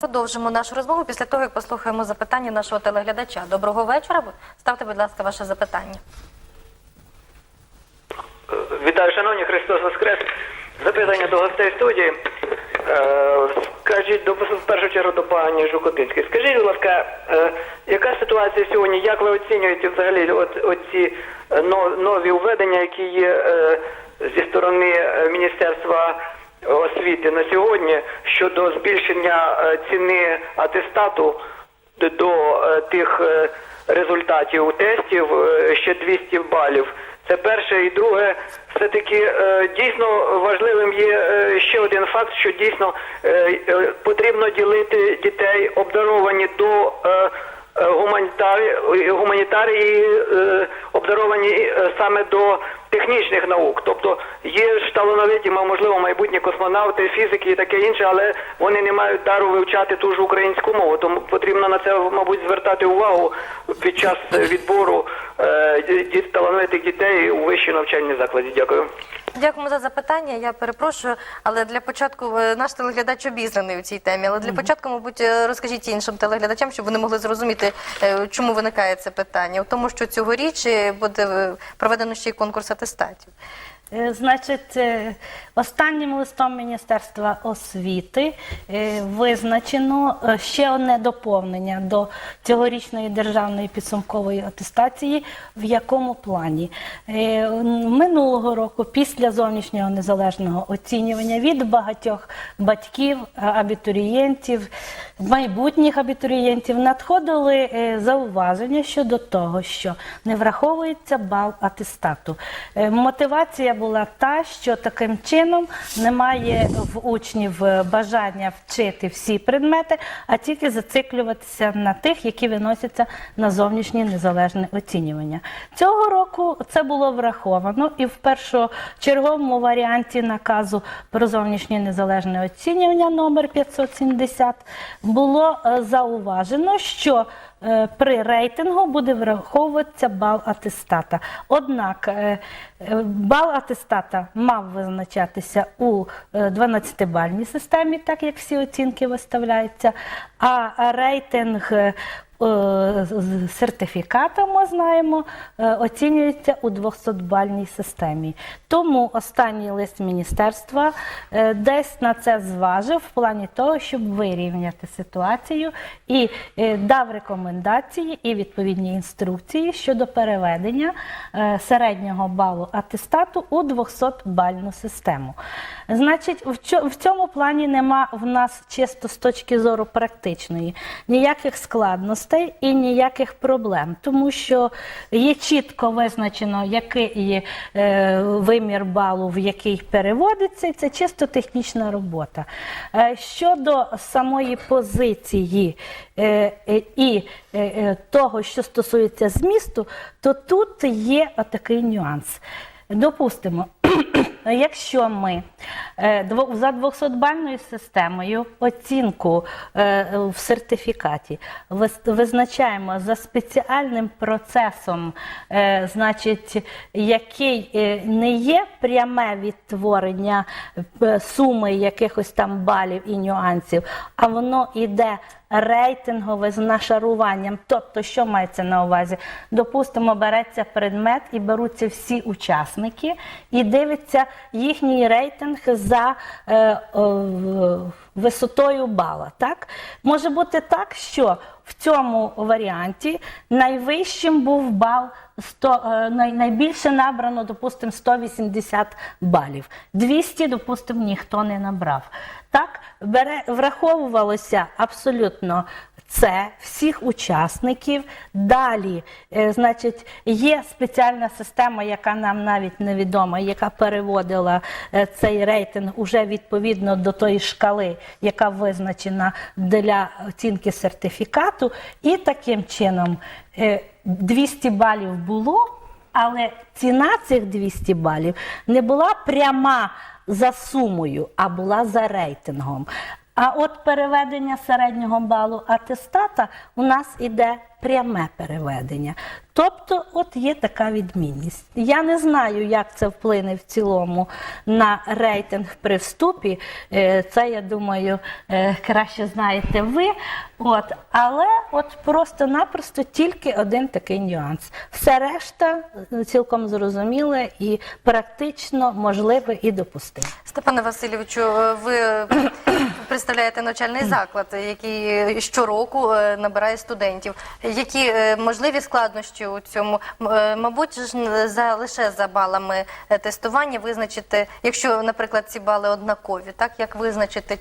Продовжимо нашу розмову після того, як послухаємо запитання нашого телеглядача. Доброго вечора. Ставте, будь ласка, ваше запитання. Вітаю, шановні Христос Воскрес. Запитання до гостей студії. Е, скажіть в першу чергу до пані Жукотинської. Скажіть, будь ласка, е, яка ситуація сьогодні? Як ви оцінюєте взагалі от, е, нові введення, які є зі сторони Міністерства освіти на сьогодні щодо збільшення е, ціни атестату до, е, тих е, результатів тестів ще 200 балів. Це перше. І друге, все-таки е, дійсно важливим є ще один факт, що дійсно потрібно ділити дітей обдаровані до гуманітарії, гуманітарії обдаровані саме до технічних наук. Тобто є ж талановиті, можливо, майбутні космонавти, фізики і таке інше, але вони не мають дару вивчати ту ж українську мову. Тому потрібно на це, мабуть, звертати увагу під час відбору е, талановитих дітей у вищі навчальні закладі. Дякую. Дякуємо за запитання. Я перепрошую, але для початку е, наш телеглядач обізнаний у цій темі. Але для початку, мабуть, е, розкажіть іншим телеглядачам, щоб вони могли зрозуміти, е, чому виникає це питання. У тому, що цьогоріч буде проведено ще й конкурс атестатів. Е, Значить, е, останнім листом Міністерства освіти е, визначено ще одне доповнення до цьогорічної державної підсумкової атестації. В якому плані минулого року, після зовнішнього незалежного оцінювання від багатьох батьків, абітурієнтів, майбутніх абітурієнтів надходили зауваження щодо того, що не враховується бал атестату. Мотивація була та, що таким чином немає в учнів е, бажання вчити всі предмети, а тільки зациклюватися на тих, які виносяться на зовнішнє незалежне оцінювання. Цього року це було враховано і в першочерговому варіанті наказу про зовнішнє незалежне оцінювання номер 570 було е, зауважено, що при рейтингу буде враховуватися бал атестата. Однак е, е, бал атестата мав визначатися у 12-бальній системі, так як всі оцінки виставляються, а рейтинг е, е, з сертифіката, ми знаємо, е, оцінюється у 200-бальній системі. Тому останній лист міністерства е, десь на це зважив в плані того, щоб вирівняти ситуацію і е, дав рекомендації і відповідні інструкції щодо переведення е, середнього балу атестату у 200-бальну систему. Значить, в цьому плані нема в нас чисто з точки зору практичної ніяких складностей і ніяких проблем, тому що є чітко визначено, який є е, вимір балу, в який переводиться, і це чисто технічна робота. Е, щодо самої позиції е, і того, що стосується змісту, то тут є отакий нюанс. Допустимо, Якщо ми е, за 200-бальною системою оцінку е, в сертифікаті визначаємо за спеціальним процесом, е, значить, який не є пряме відтворення суми якихось там балів і нюансів, а воно йде рейтингове з нашаруванням. Тобто, що мається на увазі? Допустимо, береться предмет і беруться всі учасники і дивиться їхній рейтинг за е, е, висотою бала. Так? Може бути так, що в цьому варіанті найвищим був бал 100, е, найбільше набрано, допустимо, 180 балів. 200, допустимо, ніхто не набрав. Так, бере, враховувалося абсолютно це всіх учасників. Далі, е, значить, є спеціальна система, яка нам навіть невідома, яка переводила е, цей рейтинг уже відповідно до тої шкали, яка визначена для оцінки сертифікату. І таким чином 200 балів було. Але ціна цих 200 балів не була пряма за сумою, а була за рейтингом. А от переведення середнього балу атестата у нас іде пряме переведення. Тобто, от є така відмінність. Я не знаю, як це вплине в цілому на рейтинг при вступі. Е, Це, я думаю, е, краще знаєте ви. От, але от просто-напросто тільки один такий нюанс. Все решта е, цілком зрозуміле і практично можливе і допустиме. Степане Васильовичу, ви представляєте навчальний заклад, який щороку набирає студентів. Які можливі складнощі у цьому? Е, Мабуть, ж за лише за балами е, тестування визначити, якщо, наприклад, ці бали однакові, так як визначити,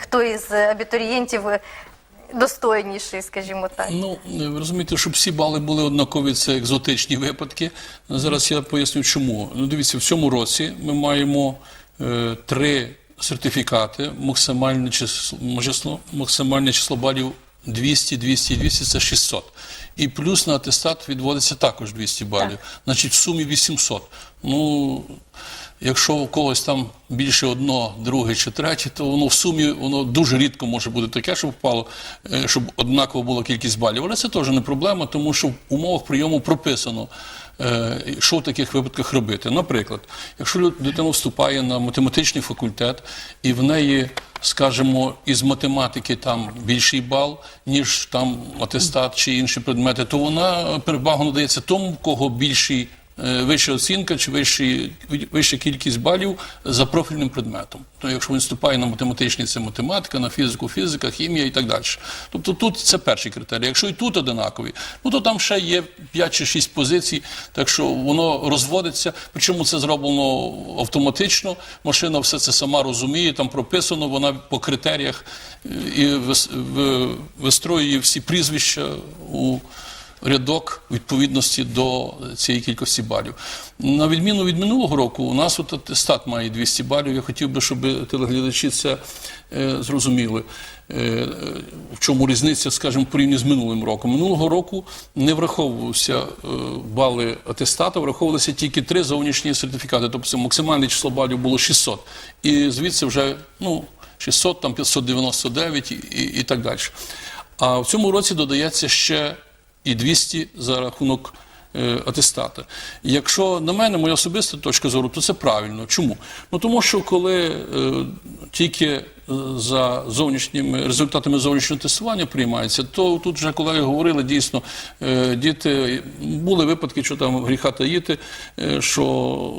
хто із абітурієнтів е, достойніший, скажімо так. Ну, ви розумієте, щоб всі бали були однакові, це екзотичні випадки. Зараз я поясню, чому. Ну, дивіться, в цьому році ми маємо е, три сертифікати, максимальне число, число, максимальне число балів 200, 200 і 200 – це 600. І плюс на атестат відводиться також 200 балів. Значить, в сумі 800. Ну, Якщо у когось там більше одно, друге чи третє, то воно в сумі воно дуже рідко може бути таке, щоб впало, е, щоб однаково була кількість балів. Але це теж не проблема, тому що в умовах прийому прописано, е, що в таких випадках робити. Наприклад, якщо дитина вступає на математичний факультет і в неї, скажімо, із математики там більший бал, ніж там атестат чи інші предмети, то вона перевагу надається тому, в кого більший вища оцінка чи вищі, вища кількість балів за профільним предметом. То якщо він вступає на математичний, це математика, на фізику, фізика, хімія і так далі. Тобто тут це перший критерій. Якщо і тут одинакові, ну то там ще є 5 чи 6 позицій, так що воно розводиться. Причому це зроблено автоматично. Машина все це сама розуміє, там прописано, вона по критеріях е, і вис- вистроює всі прізвища у рядок відповідності до цієї кількості балів. На відміну від минулого року, у нас от атестат має 200 балів. Я хотів би, щоб телеглядачі це е, зрозуміли. Е, в чому різниця, скажімо, порівняно з минулим роком. Минулого року не враховувалися е, бали атестату, враховувалися тільки три зовнішні сертифікати. Тобто максимальне число балів було 600. І звідси вже ну, 600, там 599 і, і, і так далі. А в цьому році додається ще і 200 за рахунок е, атестата. Якщо на мене моя особиста точка зору, то це правильно. Чому? Ну тому що коли е, тільки е, за зовнішніми результатами зовнішнього тестування приймається, то тут вже колеги говорили дійсно, е, діти були випадки, що там гріха таїти, е, що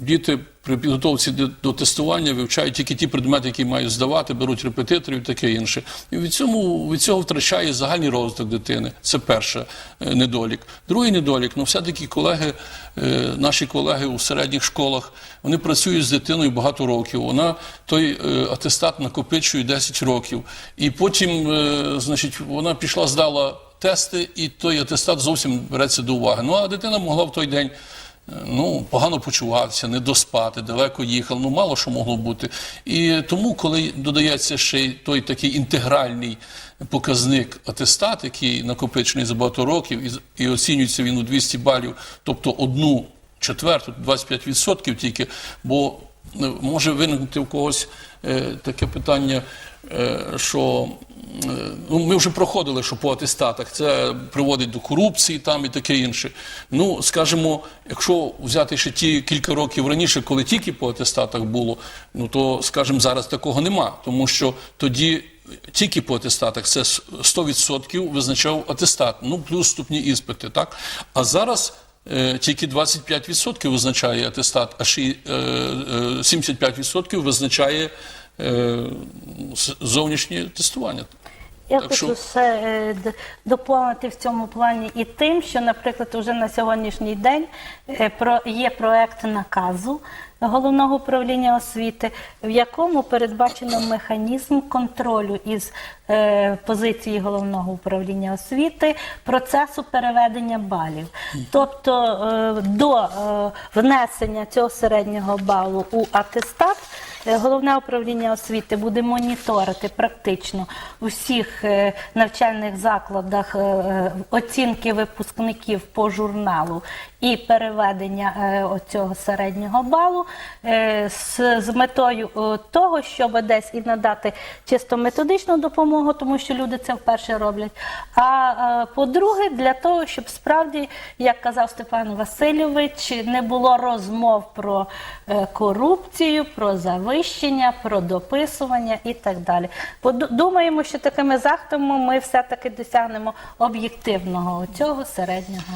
Діти при підготовці до, тестування вивчають тільки ті предмети, які мають здавати, беруть репетиторів і таке інше. І від, цьому, від цього втрачає загальний розвиток дитини. Це перший е, недолік. Другий недолік, ну все-таки колеги, е, наші колеги у середніх школах, вони працюють з дитиною багато років. Вона той е, атестат накопичує 10 років. І потім, значить, вона пішла, здала тести, і той атестат зовсім береться до уваги. Ну а дитина могла в той день ну, погано почувався, не доспати, далеко їхав, ну мало що могло бути. І тому, коли додається ще й той такий інтегральний показник атестат, який накопичений за багато років, і, і оцінюється він у 200 балів, тобто одну четверту, 25% тільки, бо може виникнути в когось е, таке питання, е, що е, ну, ми вже проходили, що по атестатах це приводить до корупції там і таке інше. Ну, скажімо, якщо взяти ще ті кілька років раніше, коли тільки по атестатах було, ну то, скажімо, зараз такого нема, тому що тоді. Тільки по атестатах це 100% визначав атестат, ну плюс вступні іспити, так? А зараз тільки 25% визначає атестат, а ще й, е, е, 75% визначає е, зовнішнє тестування. Я Так хочу що- ще е, доповнити в цьому плані і тим, що, наприклад, уже на сьогоднішній день е, є проект наказу головного управління освіти, в якому передбачено механізм контролю із е, позиції головного управління освіти процесу переведення балів. Тобто до внесення цього середнього балу у атестат головне управління освіти буде моніторити практично у всіх е, навчальних закладах е, е, оцінки випускників по журналу і переведення е, оцього середнього балу е, з, метою е, того, щоб десь і надати чисто методичну допомогу, тому що люди це вперше роблять. А е, по-друге, для того, щоб справді, як казав Степан Васильович, не було розмов про е, корупцію, про завищення, про дописування і так далі. Думаємо, що такими заходами ми все-таки досягнемо об'єктивного цього середнього.